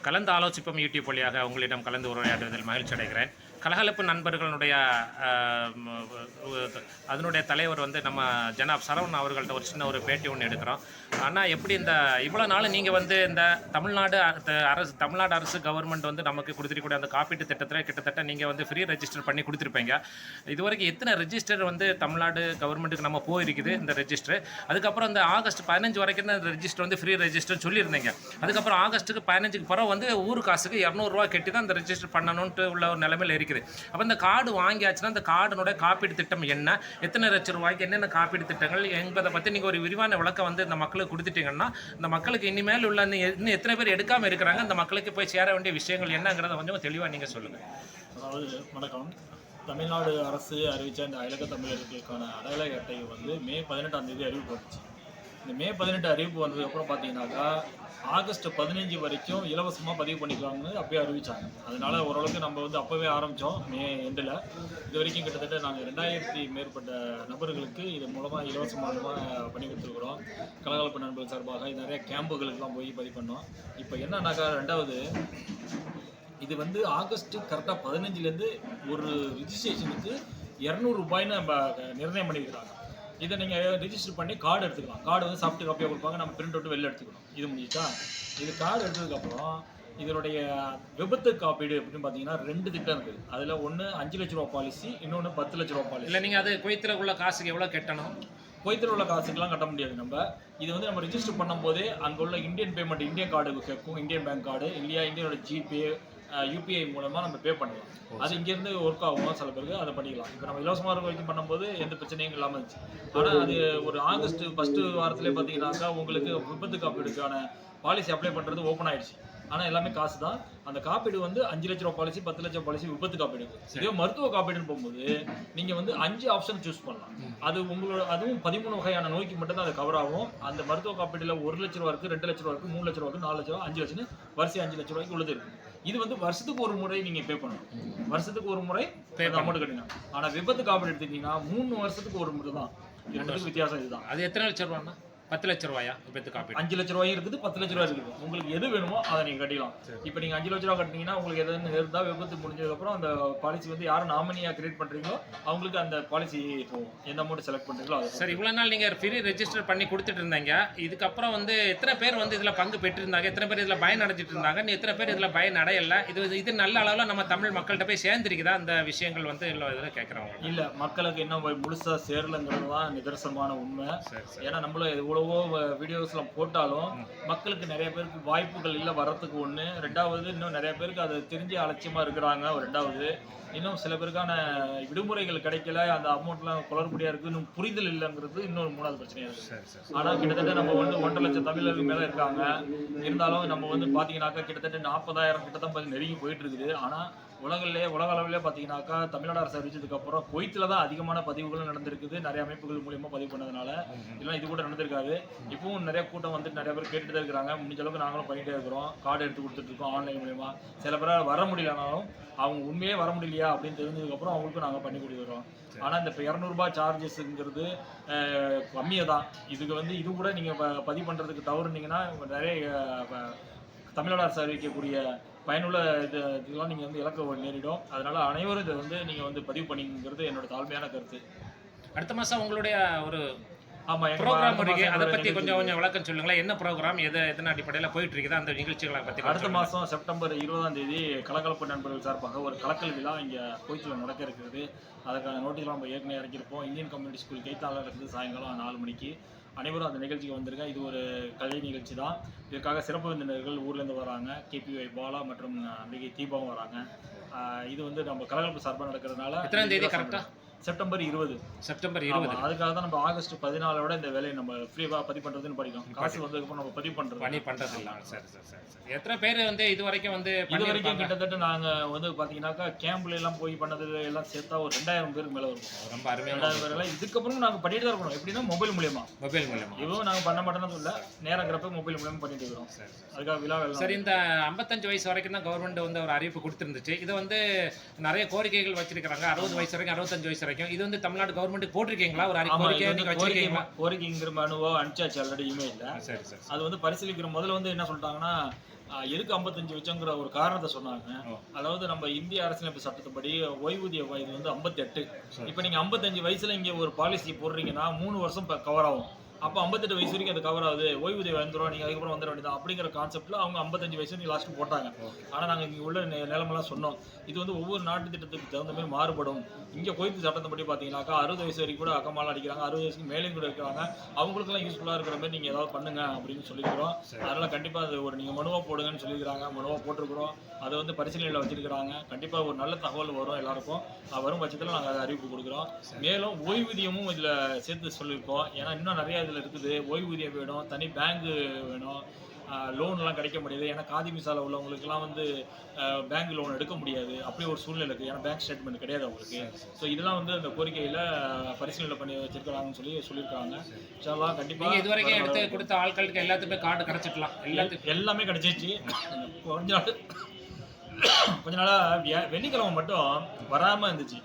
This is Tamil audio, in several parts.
கலந்து ஆலோசிப்போம் யூடியூப் வழியாக. உங்களிடம் கலந்து உரையாடுவதில் மகிழ்ச்சி அடைகிறேன் கலகலப்பு நண்பர்களுடைய அதனுடைய தலைவர் வந்து நம்ம ஜனாப் சரவணன் அவர்கள்ட்ட ஒரு சின்ன ஒரு பேட்டி ஒன்று எடுக்கிறோம். ஆனால் எப்படி இந்த இவ்வளோ நாள் நீங்கள் வந்து இந்த தமிழ்நாடு அரசு தமிழ்நாடு அரசு கவர்மெண்ட் வந்து நமக்கு கொடுத்துருக்கூடிய அந்த காப்பீட்டு திட்டத்தில் கிட்டத்தட்ட நீங்கள் வந்து ஃப்ரீ ரெஜிஸ்டர் பண்ணி கொடுத்துருப்பீங்க. இது வரைக்கும் எத்தனை ரெஜிஸ்டர் வந்து தமிழ்நாடு கவர்மெண்ட்டுக்கு நம்ம போயிருக்குது இந்த ரெஜிஸ்டர் அதுக்கப்புறம் இந்த ஆகஸ்ட் பதினஞ்சு வரைக்கும் தான் இந்த ரெஜிஸ்டர் வந்து ஃப்ரீ ரெஜிஸ்டர் சொல்லியிருந்தீங்க. அதுக்கப்புறம் ஆகஸ்ட்டுக்கு பதினஞ்சுக்கு பிறகு வந்து ஊர் காசுக்கு இரநூறுவா கட்டி தான் இந்த ரெஜிஸ்டர் பண்ணணுன்ட்டு உள்ள ஒரு நிலைமையில் இருக்குது அப்போ இந்த கார்டு வாங்கியாச்சுன்னா இந்த கார்டினுடைய காப்பீடு திட்டம் என்ன? எத்தனை லட்சம் ரூபாய்க்கு என்னென்ன காப்பீடு திட்டங்கள்? என்பதை பற்றி நீங்கள் ஒரு விரிவான விளக்கம் வந்து இந்த மக்களுக்கு கொடுத்துட்டீங்கன்னா இந்த மக்களுக்கு இனிமேல் உள்ள இந்த இன்னும் எத்தனை பேர் எடுக்காமல் இருக்கிறாங்க இந்த மக்களுக்கு போய் சேர வேண்டிய விஷயங்கள் என்னங்கிறத கொஞ்சம் தெளிவாக நீங்கள் சொல்லுங்கள் அதாவது வணக்கம். தமிழ்நாடு அரசு அறிவித்த இந்த அயலக தமிழர்களுக்கான அடையாள அட்டை வந்து மே பதினெட்டாம் தேதி அறிவிப்பு வந்துச்சு இந்த மே பதினெட்டு அறிவிப்பு வந்ததுக்கப்புறம் பார்த்தீங்கன்னாக்கா ஆகஸ்ட் பதினஞ்சு வரைக்கும் இலவசமாக பதிவு பண்ணிக்கலாம்னு அப்பயே அறிவிச்சாங்க. அதனால ஓரளவுக்கு நம்ம வந்து அப்போவே ஆரம்பித்தோம் மே எண்டில். இது வரைக்கும் கிட்டத்தட்ட நாங்கள் ரெண்டாயிரத்தி மேற்பட்ட நபர்களுக்கு இது மூலமாக இலவச மூலமாக பண்ணி கொடுத்துருக்குறோம். கலகலப்பு நண்பர்கள் சார்பாக இது நிறைய கேம்புகளுக்கெல்லாம் போய் பதிவு பண்ணோம். இப்போ என்னன்னாக்கா ரெண்டாவது இது வந்து ஆகஸ்ட் கரெக்டாக பதினஞ்சுலேருந்து ஒரு ரிஜிஸ்ட்ரேஷனுக்கு இரநூறுபாய்னு நம்ம நிர்ணயம் பண்ணியிருக்கிறாங்க. இதை நீங்கள் ரிஜிஸ்டர் பண்ணி கார்டு எடுத்துக்கலாம். கார்டு வந்து சாஃப்ட் காப்பியாக கொடுப்பாங்க. நம்ம பிரிண்ட் அவுட் வெளில எடுத்துக்கணும் இது முடிஞ்சுச்சா? இது கார்டு எடுத்ததுக்கப்புறம் இதனுடைய விபத்து காப்பீடு அப்படின்னு பார்த்தீங்கன்னா ரெண்டு திட்டம் இருக்குது அதில் ஒன்று அஞ்சு லட்ச ரூபா பாலிசி இன்னொன்று பத்து லட்ச ரூபா பாலிசி இல்லை நீங்கள் அது குவைத்தில் உள்ள காசுக்கு எவ்வளோ கட்டணும்? குவைத்தில் உள்ள காசுக்கெல்லாம் கட்ட முடியாது நம்ம. இது வந்து நம்ம ரிஜிஸ்டர் பண்ணும்போதே அங்கே உள்ள இந்தியன் பேமெண்ட் இந்தியன் கார்டு கேட்கும். இந்தியன் பேங்க் கார்டு இல்லையா இந்தியனோட ஜிபே யூபிஐ மூலமாக நம்ம பே பண்ணலாம். அது இங்கேருந்து ஒர்க் ஆகும்? சில பேருக்கு அதை பண்ணிக்கலாம். இப்போ நம்ம இலவசமாக இருக்க வரைக்கும் பண்ணும்போது எந்த பிரச்சனையும் இல்லாமல் இருந்துச்சு. ஆனால் அது ஒரு ஆகஸ்ட் ஃபஸ்ட்டு வாரத்திலே பார்த்தீங்கன்னாக்கா உங்களுக்கு விபத்து காப்பீடுக்கான பாலிசி அப்ளை பண்ணுறது ஓப்பன் ஆயிடுச்சு. ஆனால் எல்லாமே காசு தான் அந்த காப்பீடு வந்து அஞ்சு லட்ச ரூபா பாலிசி பத்து லட்சம் பாலிசி விபத்து காப்பீடு. இதே மருத்துவ காப்பீடுன்னு போகும்போது நீங்கள் வந்து அஞ்சு ஆப்ஷன் சூஸ் பண்ணலாம். அது உங்களோட அதுவும் பதிமூணு வகையான நோய்க்கு மட்டும் தான் அது கவர் ஆகும். அந்த மருத்துவ காப்பீடுல ஒரு லட்ச ரூபா இருக்கு ரெண்டு லட்ச ரூபா இருக்கு மூணு லட்ச ரூபா இருக்கு நாலு லட்ச ரூபா அஞ்சு லட்சம் வரிசை அஞ்சு லட்ச ரூபாய்க்கு உள்ளது இருக்கு. இது வந்து வருஷத்துக்கு ஒரு முறை நீங்க பே பண்ணணும். வருஷத்துக்கு ஒரு முறை அமௌண்ட் கட்டணும் ஆனா விபத்து காப்பீடு எடுத்துக்கிட்டீங்கன்னா மூணு வருஷத்துக்கு ஒரு முறை தான். ரெண்டுத்துக்கு வித்தியாசம் இதுதான். அது எத்தனை லட்சம் பத்து லட்ச ரூபாயா விபத்து காப்பீடு? அஞ்சு லட்ச ரூபாயும் இருக்குது பத்து லட்ச ரூபாய் இருக்குது. உங்களுக்கு எது வேணுமோ அதை நீங்க கட்டிக்கலாம் இப்போ நீங்க அஞ்சு லட்ச ரூபா கட்டினீங்கன்னா உங்களுக்கு எதுன்னு இருந்தா விபத்து முடிஞ்சதுக்கப்புறம் அந்த பாலிசி வந்து யாரும் நாமினியா கிரியேட் பண்றீங்களோ அவங்களுக்கு அந்த பாலிசி போகும் எந்த அமௌண்ட் செலக்ட் பண்றீங்களோ அது சரி இவ்வளோ நாள் நீங்கள் ஃப்ரீ ரெஜிஸ்டர் பண்ணி கொடுத்துட்டு இருந்தீங்க. இதுக்கப்புறம் வந்து எத்தனை பேர் வந்து இதில் பங்கு பெற்றிருந்தாங்க? எத்தனை பேர் இதில் பயன் அடைஞ்சிட்டு இருந்தாங்க? இன்னும் எத்தனை பேர் இதில் பயன் அடையல இது இது நல்ல அளவில் நம்ம தமிழ் மக்கள்கிட்ட போய் சேர்ந்துருக்குதா? அந்த விஷயங்கள் வந்து இதில் கேட்குறவங்க இல்ல மக்களுக்கு இன்னும் போய் முழுசா சேரலங்கிறது தான் நிதர்சனமான உண்மை. ஏன்னா நம்மள எவ்வளவோ வீடியோஸ்லாம் போட்டாலும் மக்களுக்கு நிறைய பேருக்கு வாய்ப்புகள் இல்லை வர்றதுக்கு ஒன்று ரெண்டாவது இன்னும் நிறைய பேருக்கு அது தெரிஞ்சு அலட்சியமா இருக்கிறாங்க ரெண்டாவது. இன்னும் சில பேருக்கான விடுமுறைகள் கிடைக்கல அந்த அமௌண்ட்லாம் குளறுபடியா இருக்கு இன்னும் புரிதல் இல்லைங்கிறது இன்னொரு மூணாவது பிரச்சனையா இருக்கு. சரி சரி ஆனா கிட்டத்தட்ட நம்ம வந்து ஒன்றரை லட்சம் தமிழர்கள் மேல இருக்காங்க. இருந்தாலும் நம்ம வந்து பாத்தீங்கன்னாக்கா கிட்டத்தட்ட நாற்பதாயிரம் கிட்ட தான் நெருங்கி போயிட்டு இருக்குது. ஆனா உலகிலே உலக அளவிலே பார்த்தீங்கன்னாக்கா தமிழ்நாடு அரசு அறிவிச்சதுக்கு அப்புறம் குவைத்தில் தான் அதிகமான பதிவுகளும் நடந்திருக்குது. நிறைய அமைப்புகள் மூலியமா பதிவு பண்ணதுனால இதெல்லாம் இது கூட நடந்திருக்காது. இப்பவும் நிறைய கூட்டம் வந்துட்டு நிறைய பேர் கேட்டுட்டு தான் இருக்கிறாங்க. முடிஞ்ச அளவுக்கு நாங்களும் பண்ணிட்டே இருக்கிறோம். கார்டு எடுத்து கொடுத்துட்டு இருக்கோம் ஆன்லைன் மூலியமா. சில பேரால் வர முடியலனாலும் அவங்க உண்மையே வர முடியலையா அப்படின்னு தெரிஞ்சதுக்கப்புறம் அவங்களுக்கும் நாங்கள் பண்ணி கொடுக்குறோம். ஆனால் இந்த இப்போ இரநூறுபா சார்ஜஸ்ங்கிறது கம்மியாக தான் இதுக்கு வந்து இது கூட நீங்கள் பதிவு பண்ணுறதுக்கு தவறுனீங்கன்னா நிறைய தமிழ்நாடு அரசு அறிவிக்கக்கூடிய பயனுள்ள இது இதெல்லாம் நீங்கள் வந்து இழக்க நேரிடும். அதனால அனைவரும் இதை வந்து நீங்கள் வந்து பதிவு பண்ணிங்கிறது என்னோட தாழ்மையான கருத்து. அடுத்த மாதம் உங்களுடைய ஒரு ஆமாம் ப்ரோக்ராம் இருக்கு. அதை பற்றி கொஞ்சம் கொஞ்சம் விளக்கம் சொல்லுங்களேன். என்ன ப்ரோக்ராம் எது எதன் அடிப்படையில் போயிட்டு இருக்குது அந்த நிகழ்ச்சிகளை பற்றி அடுத்த மாதம் செப்டம்பர் இருபதாம் தேதி கலகலப்பு நண்பர்கள் சார்பாக ஒரு கலக்கல் விழா இங்கே கோயிச்சில் நடக்க இருக்கிறது. அதுக்கான நோட்டீஸ்லாம் நம்ம ஏற்கனவே இறக்கியிருப்போம். இந்தியன் கம்யூனிட்டி ஸ்கூல் கைத்தாளர் இருந்து சாயங்காலம் நாலு மணிக்கு. அனைவரும் அந்த நிகழ்ச்சிக்கு வந்திருங்க. இது ஒரு கலை நிகழ்ச்சி தான் இதற்காக சிறப்பு விருந்தினர்கள் ஊர்லேருந்து வராங்க. கேபிஒய் பாலா மற்றும் அம்பிகை தீபாவும் வராங்க. இது வந்து நம்ம கலகலப்பு சார்பாக நடக்கிறதுனால எத்தனாம் தேதி கரெக்டா செப்டம்பர் இருபது. செப்டம்பர் இருபது. அதுக்காக தான் நம்ம ஆகஸ்ட் பதினாலோட இந்த வேலையை நம்ம ஃப்ரீவா பதிவு பண்றதுன்னு படிக்கும் காசு வந்ததுக்கப்புறம் நம்ம பதிவு பண்றது. பணி பண்றது இல்ல சரி சரி சரி சரி. எத்தனை பேர் வந்து இது வரைக்கும் வந்து இது வரைக்கும் கிட்டத்தட்ட நாங்க வந்து பாத்தீங்கன்னாக்கா கேம்ப்ல எல்லாம் போய் பண்ணது எல்லாம் சேர்த்தா ஒரு ரெண்டாயிரம் பேருக்கு மேல இருக்கும் ரொம்ப ரெண்டாயிரம் பேர் எல்லாம் இதுக்கப்புறம் நாங்க பண்ணிட்டு தான் இருக்கணும். எப்படின்னா மொபைல் மூலியமா. மொபைல் மூலமா இதுவும் நாங்க பண்ண மாட்டோம்னு சொல்ல நேரங்கிறப்ப மொபைல் மூலியமா பண்ணிட்டு இருக்கிறோம். அதுக்காக விழா சரி இந்த ஐம்பத்தஞ்சு வயசு வரைக்கும் தான் கவர்மெண்ட் வந்து ஒரு அறிவிப்பு கொடுத்துருந்துச்சு. இது வந்து நிறைய கோரிக்கைகள் வச்சிருக்காங்க அறுபது வயசு வரைக்கும் அறுபத்தஞ்சு வயசு வரைக்கும். கிடைக்கும் இது வந்து தமிழ்நாடு கவர்மெண்ட் போட்டிருக்கீங்களா? ஒரு நீங்க கோரிக்கை வச்சிருக்கீங்களா? கோரிக்கைங்கிற மனுவோ அனுப்பிச்சாச்சு ஆல்ரெடி இமெயிலில் ஆ, சரி சரி அது வந்து பரிசீலிக்கிற முதல்ல வந்து என்ன சொல்லிட்டாங்கன்னா எதுக்கு ஐம்பத்தஞ்சு வச்சோங்கிற ஒரு காரணத்தை சொன்னாங்க. அதாவது நம்ம இந்திய அரசியலமைப்பு சட்டத்துப்படி ஓய்வூதிய வயது வந்து ஐம்பத்தெட்டு. இப்போ நீங்கள் ஐம்பத்தஞ்சு வயசுல இங்கே ஒரு பாலிசி போடுறீங்கன்னா மூணு வருஷம் கவர் ஆகும். அப்போ ஐம்பத்தெட்டு வயசு வரைக்கும் அது கவர் ஆகுது. ஓய்வூதியம் வந்துடும் நீங்கள் அதுக்கப்புறம் வந்துட வேண்டியதான் அப்படிங்கிற கான்செப்ட்டில் அவங்க ஐம்பத்தஞ்சு வயசு நீ லாஸ்ட் போட்டாங்க. ஆனால் நாங்கள் இங்கே உள்ள நிலைமெல்லாம் சொன்னோம். இது வந்து ஒவ்வொரு நாட்டு திட்டத்துக்கு தகுந்த மாதிரி மாறுபடும். இங்கே கோயத்து சட்டத்தின்படி பார்த்தீங்கன்னாக்கா அறுபது வயசு வரைக்கும் கூட அக்கமாலாம் அடிக்கிறாங்க. அறுபது வயசுக்கு மேலேயும் கூட இருக்கிறாங்க. அவங்களுக்குலாம் யூஸ்ஃபுல்லாக இருக்கிற மாதிரி நீங்கள் ஏதாவது பண்ணுங்க அப்படின்னு சொல்லிக்கிறோம் அதனால் கண்டிப்பாக அது ஒரு நீங்கள் மனுவாக போடுங்கன்னு சொல்லியிருக்கிறாங்க. மனுவாக போட்டிருக்கிறோம். அதை வந்து பரிசீலனையில் வச்சிருக்கிறாங்க. கண்டிப்பாக ஒரு நல்ல தகவல் வரும் எல்லாருக்கும். வரும் பட்சத்தில் நாங்கள் அதை அறிவிப்பு கொடுக்குறோம். மேலும் ஓய்வூதியமும் இதில் சேர்த்து சொல்லியிருக்கோம். ஏன்னா இன்னும் நிறைய இதில் இருக்குது ஓய்வூதியம் வேணும் தனி பேங்கு வேணும் லோன்லாம் கிடைக்க முடியாது ஏன்னா காதி மிசால உள்ளவங்களுக்குலாம் வந்து பேங்க் லோன் எடுக்க முடியாது. அப்படி ஒரு சூழ்நிலை இருக்குது ஏன்னா பேங்க் ஸ்டேட்மெண்ட் கிடையாது அவங்களுக்கு. ஸோ இதெல்லாம் வந்து அந்த கோரிக்கையில் பரிசீலனை பண்ணி வச்சிருக்கிறாங்கன்னு சொல்லி சொல்லியிருக்காங்க. நீங்க கண்டிப்பாக இதுவரைக்கும் எடுத்து கொடுத்த ஆட்களுக்கு எல்லாத்துக்குமே கார்டு கிடைச்சிக்கலாம் எல்லாத்துக்கும். எல்லாமே கிடைச்சிச்சு. கொஞ்ச நாள் கொஞ்ச நாளா வியா- வெள்ளிக்கிழமை மட்டும் வராம இருந்துச்சு.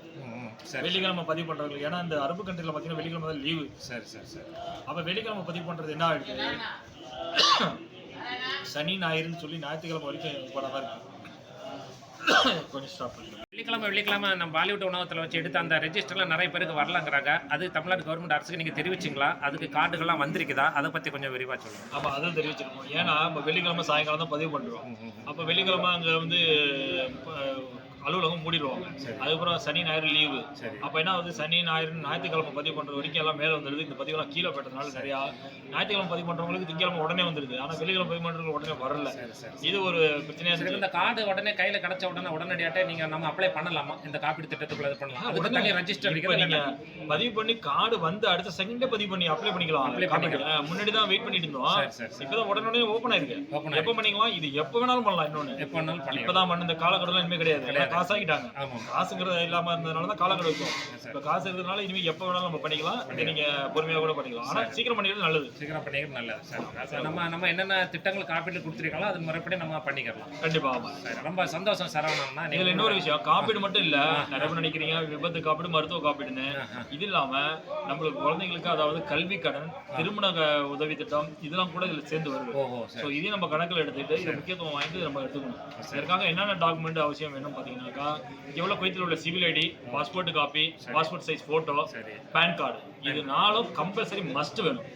வெள்ளிக்கிழமை பதிவு பண்றவங்களுக்கு ஏன்னா இந்த அரபு கண்ட்ரில பாத்தீங்கன்னா வெள்ளிக்கிழமை தான் லீவு சரி சரி சரி. அப்ப வெள்ளிக்கிழமை பதிவு பண்றது என்ன ஆயிடுது? சனி ஞாயிறுன்னு சொல்லி ஞாயிற்றுக்கிழமை வரைக்கும் படம் தான் இருக்கு. கொஞ்சம் ஸ்டாப் பண்ணிக்கலாம் வெள்ளிக்கிழமை வெள்ளிக்கிழமை நம்ம பாலிவுட் உணவகத்தில் வச்சு எடுத்த அந்த ரெஜிஸ்டர்லாம் நிறைய பேருக்கு வரலங்கிறாங்க. அது தமிழ்நாடு கவர்மெண்ட் அரசுக்கு நீங்கள் தெரிவிச்சிங்களா? அதுக்கு கார்டுகள்லாம் வந்திருக்குதா? அதை பற்றி கொஞ்சம் விரிவாக சொல்லுங்கள் ஆமா அதுவும் தெரிவிச்சிருக்கோம். ஏன்னா நம்ம வெள்ளிக்கிழமை சாயங்காலம் தான் பதிவு பண்றோம். அப்ப வெள்ளிக்கிழமை அங்க வந்து அலுவலகம் மூடிடுவாங்க. அதுக்கப்புறம் சனி ஞாயிறு லீவு. அப்ப என்ன வந்து சனி ஞாயிறு ஞாயிற்றுக்கிழமை பதிவு பண்ற வரைக்கும் எல்லாம் மேல வந்துடுது. இந்த பதிவுலாம் கீழே போட்டதுனால நிறையா ஞாயிற்றுக்கிழமை பதிவு பண்றவங்களுக்கு திங்கக்கிழமை உடனே வந்துடுது. ஆனா வெள்ளிக்கிழமை பதிவு பண்றவங்களுக்கு உடனே வரல. இது ஒரு பிரச்சனையா சரி இருந்துச்சு. இந்த கார்டு உடனே கையில் கிடைச்ச உடனே உடனடியாட்டே நீங்கள் நம்ம அப்ளை பண்ணலாமா? இந்த காப்பீடு திட்டத்துக்குள்ள இது பண்ணலாம். அதுக்கு ரெஜிஸ்டர் இப்ப நீங்க பதிவு பண்ணி கார்டு வந்து அடுத்த செகண்டே பதிவு பண்ணி அப்ளை பண்ணிக்கலாம். காப்பீடு. அஹ், முன்னாடி தான் வெயிட் பண்ணிட்டு இருந்தோம். இப்பதான் உடனே ஓப்பன் ஆயிருக்கு. எப்ப பண்ணிக்கலாம் இது எப்ப வேணாலும் பண்ணலாம் இன்னொன்னு. எப்போ வேணாலும் பண்ணிக்கலாம் இப்பதான் பண்ண இந்த காலக்கடலாம் இனிமே கிடையாது. காசாக்கிட்டாங்க. காசுங்கிறது இல்லாம இருந்ததுனால தான் காலக்கடை இருக்கும். சரி. இப்ப காசு இருக்கிறதுனால இனிமே எப்ப வேணாலும் நம்ம பண்ணிக்கலாம். நீங்க பொறுமையா கூட பண்ணிக்கலாம். ஆனா சீக்கிரம் பண்ணிக்கிறது நல்லது. சீக்கிரம் பண்ணிக்கிறது நல்லது சரி நம்ம நம்ம என்னென்ன திட்டங்கள் காப்பீடு கொடுத்துருக்கீங்களோ அது முறைப்படி நம்ம பண்ணிக்கலாம் கண்டிப்பா ஆமா. சரி ரொம்ப சந்தோஷம் சரவணன்னா இதுல நீங்கள் இன்னொரு விஷயம். காப்பீடு மட்டும் இல்ல. நிறைய நினைக்கிறீங்க விபத்து காப்பீடு மருத்துவ காப்பீடுன்னு. இது இல்லாம நம்மளுக்கு குழந்தைங்களுக்கு அதாவது கல்வி கடன் திருமண உதவி திட்டம் இதெல்லாம் கூட இதுல சேர்ந்து வருது. ஸோ இதையும் நம்ம கணக்கில் எடுத்துக்கிட்டு இதை முக்கியத்துவம் வாங்கிட்டு நம்ம எடுத்துக்கணும். இதற்காக என்னென்ன டாக்குமெண்ட் அவசியம் வேணும் பார்த்தீங்கன்னாக்கா எவ்வளோ குவைத்தில் உள்ள civil ID passport copy passport size photo PAN card இது கம்பல்சரி மஸ்ட் வேணும்.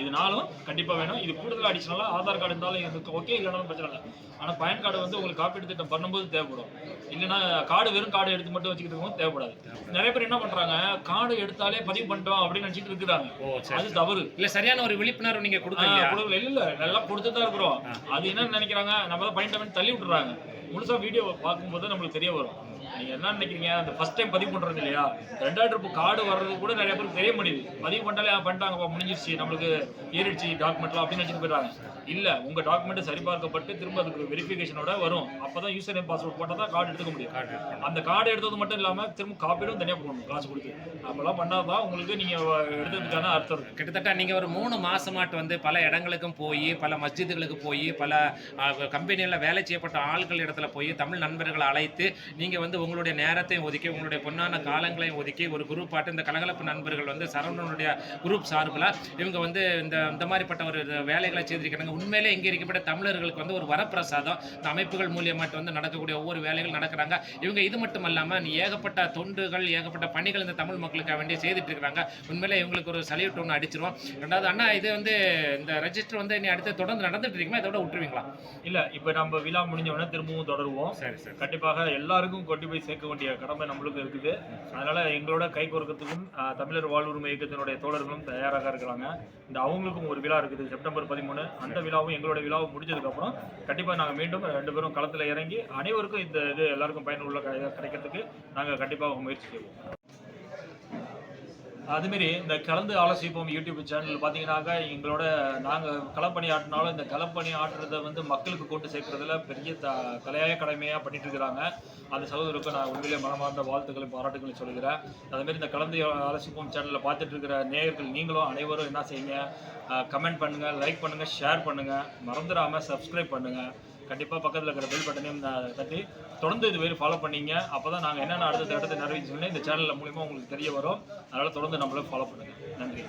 இது நாலும் கண்டிப்பாக வேணும். இது கூடுதல் அடிஷனலாக ஆதார் கார்டு இருந்தாலும் இதுக்கு ஓகே இல்லைனாலும் பிரச்சனை இல்லை. ஆனால் பேன் கார்டு வந்து உங்களுக்கு காப்பீடு திட்டம் பண்ணும்போது தேவைப்படும். இல்லைன்னா கார்டு வெறும் கார்டு எடுத்து மட்டும் வச்சுக்கிட்டு தேவைப்படாது. நிறைய பேர் என்ன பண்ணுறாங்க கார்டு எடுத்தாலே பதிவு பண்ணிட்டோம் அப்படின்னு நினச்சிட்டு இருக்கிறாங்க. அது தவறு. இல்ல சரியான ஒரு விழிப்புணர்வு நீங்க ஆ, கொடுக்கலையா கொடுக்கல. இல்ல இல்ல. நல்லா கொடுத்து தான் இருக்கிறோம் அது என்ன நினைக்கிறாங்க? நம்ம தான் பண்ணிட்டோம்னு தள்ளி விட்டுறாங்க. முழுசாக வீடியோ பார்க்கும்போது நம்மளுக்கு தெரிய வரும். நீங்க என்ன நினைக்கிறீங்க? அந்த ஃபர்ஸ்ட் டைம் பதிவு பண்றது இல்லையா? ரெண்டாவது ட்ரிப் கார்டு வர்றது கூட நிறைய பேருக்கு தெரிய முடியுது பதிவு பண்ணாலே பண்ணிட்டாங்கப்பா முடிஞ்சிருச்சு. நம்மளுக்கு ஏறிடுச்சு டாக்குமெண்ட்லாம் அப்படின்னு நினைச்சிட்டு போயிடுறாங்க. இல்ல உங்க டாக்குமெண்ட் சரிபார்க்கப்பட்டு திரும்ப அதுக்கு வெரிஃபிகேஷனோட வரும். அப்பதான் யூசர் நேம் பாஸ்வேர்ட் போட்டால் தான் கார்டு எடுத்துக்க முடியும். அந்த கார்டு எடுத்தது மட்டும் இல்லாம திரும்ப காப்பீடும் தனியா போடணும் காசு கொடுத்து. அப்பெல்லாம் பண்ணாதான் உங்களுக்கு நீங்க எடுத்ததுக்கான அர்த்தம் கிட்டத்தட்ட நீங்க ஒரு மூணு மாசமாட்டு வந்து பல இடங்களுக்கும் போய் பல மஸ்ஜிதுகளுக்கு போய் பல கம்பெனியில் வேலை செய்யப்பட்ட ஆட்கள் இடத்துல போய் தமிழ் நண்பர்களை அழைத்து நீங்க வந்து உங்களுடைய நேரத்தையும் ஒதுக்கி உங்களுடைய பொன்னான காலங்களையும் ஒதுக்கி ஒரு குரூப் ஆட்டு இந்த கலகலப்பு நண்பர்கள் வந்து சரவணனுடைய குரூப் சார்பில் இவங்க வந்து இந்த இந்த மாதிரிப்பட்ட ஒரு வேலைகளை செய்திருக்கிறாங்க. உண்மையிலே இங்கே இருக்கப்பட்ட தமிழர்களுக்கு வந்து ஒரு வரப்பிரசாதம். இந்த அமைப்புகள் மூலியமாட்டு வந்து நடக்கக்கூடிய ஒவ்வொரு வேலைகள் நடக்கிறாங்க. இவங்க இது மட்டும் இல்லாமல் ஏகப்பட்ட தொண்டுகள் ஏகப்பட்ட பணிகள் இந்த தமிழ் மக்களுக்காக வேண்டி செய்துட்டு இருக்கிறாங்க உண்மையிலே இவங்களுக்கு ஒரு சல்யூட் ஒன்று அடிச்சிருவோம். ரெண்டாவது அண்ணா இது வந்து இந்த ரெஜிஸ்டர் வந்து நீ அடுத்து தொடர்ந்து நடந்துட்டு இருக்குமா? இதோட விட்டுருவீங்களா? இல்ல இப்ப நம்ம விழா முடிஞ்ச உடனே திரும்பவும் தொடருவோம். சரி சரி. கண்டிப்பாக எல்லாருக்கும் கொண்டு போய் சேர்க்க வேண்டிய கடமை நம்மளுக்கு இருக்குது. அதனால எங்களோட கை தமிழர் வாழ்வுரிமை இயக்கத்தினுடைய தோழர்களும் தயாராக இருக்கிறாங்க. இந்த அவங்களுக்கும் ஒரு விழா இருக்குது செப்டம்பர் பதிமூணு. அந்த விழாவும் எங்களோட விழாவும் முடிஞ்சதுக்கப்புறம் கண்டிப்பாக நாங்கள் மீண்டும் ரெண்டு பேரும் களத்தில் இறங்கி அனைவருக்கும் இந்த இது எல்லாருக்கும் பயனுள்ள கிடைக்கிறதுக்கு நாங்கள் கண்டிப்பாக முயற்சி செய்வோம். அதுமாரி இந்த கலந்து ஆலோசிப்போம் யூடியூப் சேனல் பார்த்தீங்கன்னாக்கா எங்களோட நாங்கள் களப்பணி ஆட்டினாலும் இந்த களப்பணி ஆட்டுறதை வந்து மக்களுக்கு கொண்டு சேர்க்கறதுல பெரிய த தலையாய கடமையாக பண்ணிட்டு இருக்கிறாங்க. அந்த சகோதரருக்கு நான் உண்மையிலே மனமார்ந்த வாழ்த்துக்களையும் பாராட்டுகளையும் சொல்கிறேன் அதுமாரி இந்த கலந்து ஆலோசிப்போம் சேனலில் பார்த்துட்டு இருக்கிற நேயர்கள் நீங்களும் அனைவரும் என்ன செய்யுங்க கமெண்ட் பண்ணுங்கள் லைக் பண்ணுங்கள் ஷேர் பண்ணுங்கள் மறந்துடாமல் சப்ஸ்கிரைப் பண்ணுங்கள் கண்டிப்பாக பக்கத்தில் இருக்கிற பெல் பட்டனையும் தட்டி தொடர்ந்து இது வரை ஃபாலோ பண்ணீங்க. அப்போ தான் நாங்கள் என்னென்ன அடுத்த இடத்தை நிறைவேற்றி இந்த சேனலில் மூலிமா உங்களுக்கு தெரிய வரும். அதனால் தொடர்ந்து நம்மளும் ஃபாலோ பண்ணுங்கள் நன்றி.